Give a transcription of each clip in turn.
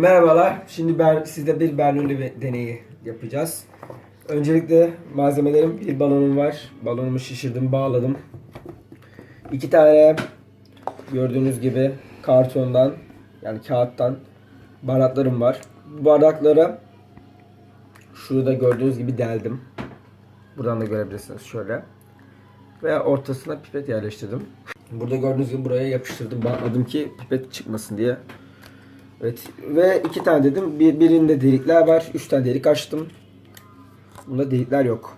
Merhabalar. Şimdi ben sizde bir Bernoulli deneyi yapacağız. Öncelikle malzemelerim bir balonum var. Balonumu şişirdim, bağladım. İki tane gördüğünüz gibi kartondan yani kağıttan bardaklarım var. Bu bardakları şurada gördüğünüz gibi deldim. Buradan da görebilirsiniz şöyle. Ve ortasına pipet yerleştirdim. Burada gördüğünüz gibi buraya yapıştırdım. Bantladım ki pipet çıkmasın diye. Evet ve iki tane dedim. Bir, birinde delikler var. Üç tane delik açtım. Bunda delikler yok.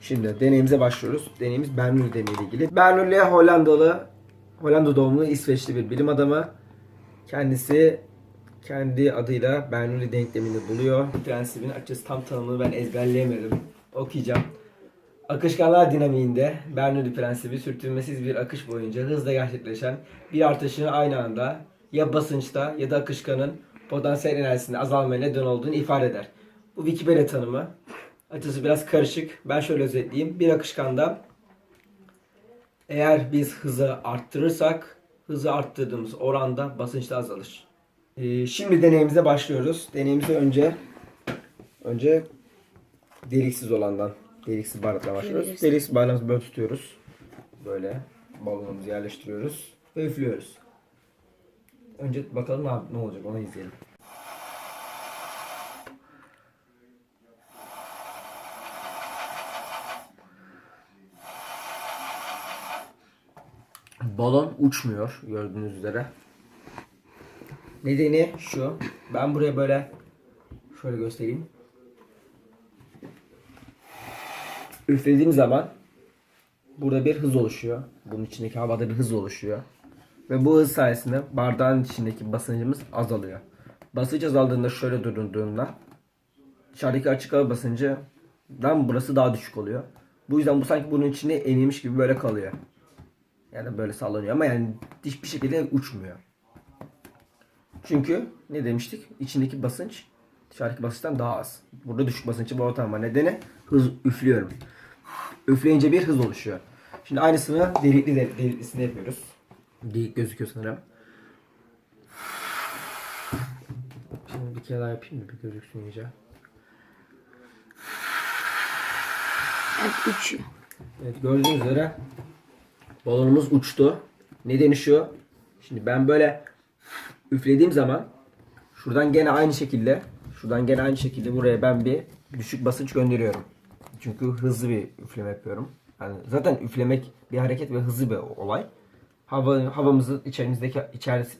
Şimdi deneyimize başlıyoruz. Deneyimiz Bernoulli deneyiyle ilgili. Bernoulli Hollandalı, Hollanda doğumlu İsveçli bir bilim adamı. Kendisi kendi adıyla Bernoulli denklemini buluyor. Prensibin açıkçası tam tanımını ben ezberleyemedim. Okuyacağım. Akışkanlar dinamiğinde Bernoulli prensibi sürtünmesiz bir akış boyunca hızla gerçekleşen bir artışın aynı anda ya basınçta ya da akışkanın potansiyel enerjisinde azalmaya neden olduğunu ifade eder. Bu Wikipedia tanımı. Açıkçası biraz karışık. Ben şöyle özetleyeyim. Bir akışkanda eğer biz hızı arttırırsak hızı arttırdığımız oranda basınç da azalır. Ee, şimdi deneyimize başlıyoruz. Deneyimize önce önce deliksiz olandan deliksiz bardakla başlıyoruz. Deliksiz. Deliksiz bardağımızı böyle tutuyoruz. Böyle balonumuzu yerleştiriyoruz ve üflüyoruz. Önce bakalım abi ne olacak onu izleyelim. Balon uçmuyor gördüğünüz üzere. Nedeni şu. Ben buraya böyle şöyle göstereyim. Üflediğim zaman burada bir hız oluşuyor. Bunun içindeki havada bir hız oluşuyor. Ve bu hız sayesinde bardağın içindeki basıncımız azalıyor. Basınç azaldığında şöyle durduğunda dışarıdaki açık hava basıncından burası daha düşük oluyor. Bu yüzden bu sanki bunun içine emilmiş gibi böyle kalıyor. Yani böyle sallanıyor ama yani hiçbir şekilde uçmuyor. Çünkü ne demiştik? İçindeki basınç dışarıdaki basınçtan daha az. Burada düşük basınçlı bir ortam. Nedeni hız üflüyorum. Üfleyince bir hız oluşuyor. Şimdi aynısını delikli de, deliklisinde yapıyoruz. Delik gözüküyor sanırım. Şimdi bir kere daha yapayım da bir gözüksün iyice. Hep uçuyor. Evet gördüğünüz üzere balonumuz uçtu. Nedeni şu. Şimdi ben böyle üflediğim zaman şuradan gene aynı şekilde şuradan gene aynı şekilde buraya ben bir düşük basınç gönderiyorum. Çünkü hızlı bir üfleme yapıyorum. Yani zaten üflemek bir hareket ve hızlı bir olay. Hava havamızı içerimizdeki içerisi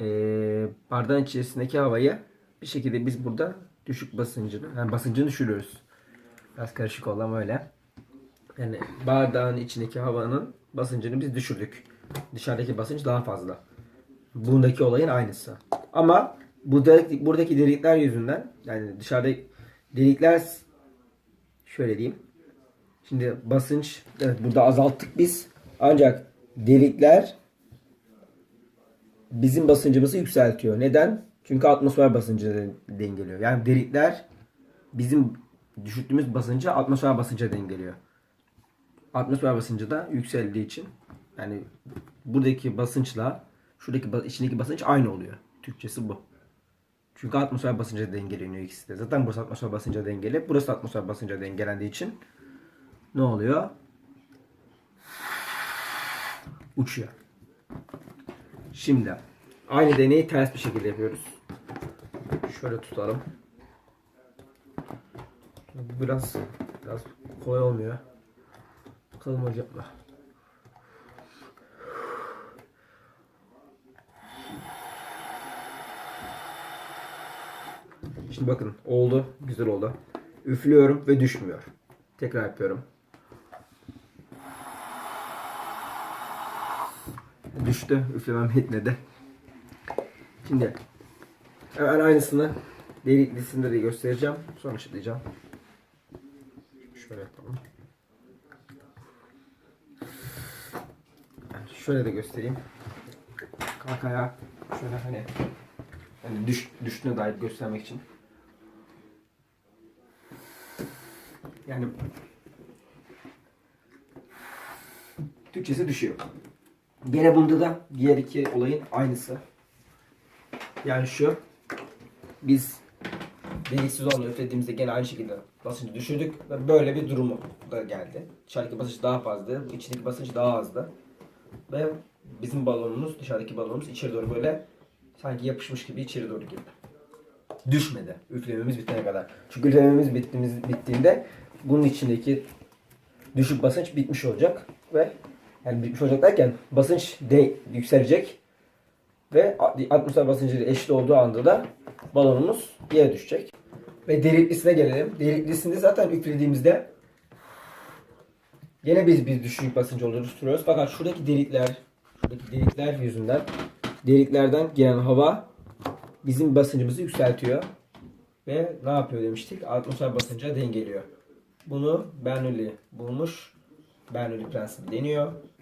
eee, bardağın içerisindeki havayı bir şekilde biz burada düşük basıncını yani basıncını düşürüyoruz. Biraz karışık oldu öyle. Yani bardağın içindeki havanın basıncını biz düşürdük. Dışarıdaki basınç daha fazla. Bundaki olayın aynısı. Ama buradaki, buradaki delikler yüzünden yani dışarıda delikler şöyle diyeyim. Şimdi basınç evet burada azalttık biz. Ancak delikler bizim basıncımızı yükseltiyor. Neden? Çünkü atmosfer basıncı dengeliyor. Yani delikler bizim düşürdüğümüz basıncı atmosfer basınca dengeliyor. Atmosfer basıncı da yükseldiği için yani buradaki basınçla şuradaki içindeki basınç aynı oluyor. Türkçesi bu. Çünkü atmosfer basınca dengeleniyor ikisi de. Zaten burası atmosfer basınca dengeli. Burası atmosfer basınca dengelendiği için ne oluyor? Uçuyor. Şimdi aynı deneyi ters bir şekilde yapıyoruz. Şöyle tutalım. Biraz biraz kolay olmuyor. Bakalım mı? Şimdi bakın oldu. Güzel oldu. Üflüyorum ve düşmüyor. Tekrar yapıyorum. Düştü. Üflemem yetmedi. Şimdi hemen aynısını deliklisinde de göstereceğim. Sonra açıklayacağım. Şöyle yapalım. Şöyle de göstereyim. Kalk ayağa. Şöyle hani hani düş, düştüğüne dair göstermek için. Yani Türkçesi düşüyor. Gene bunda da diğer iki olayın aynısı. Yani şu. Biz deliksiz olanı üflediğimizde gene aynı şekilde basıncı düşürdük ve böyle bir durumu da geldi. Dışarıdaki basınç daha fazlaydı, içindeki basınç daha azdı. Ve bizim balonumuz, dışarıdaki balonumuz içeri doğru böyle sanki yapışmış gibi içeri doğru girdi. Düşmedi üflememiz bitene kadar. Çünkü üflememiz bittiğimiz, bittiğinde bunun içindeki düşük basınç bitmiş olacak ve yani bitmiş olacak derken basınç de yükselecek ve atmosfer basıncı eşit olduğu anda da balonumuz yere düşecek. Ve deliklisine gelelim. Deliklisinde zaten üflediğimizde gene biz bir düşük basınç oluşturuyoruz. Fakat şuradaki delikler, şuradaki delikler yüzünden deliklerden giren hava bizim basıncımızı yükseltiyor. Ve ne yapıyor demiştik? Atmosfer basınca dengeliyor. Bunu Bernoulli bulmuş. Bernoulli prensibi deniyor.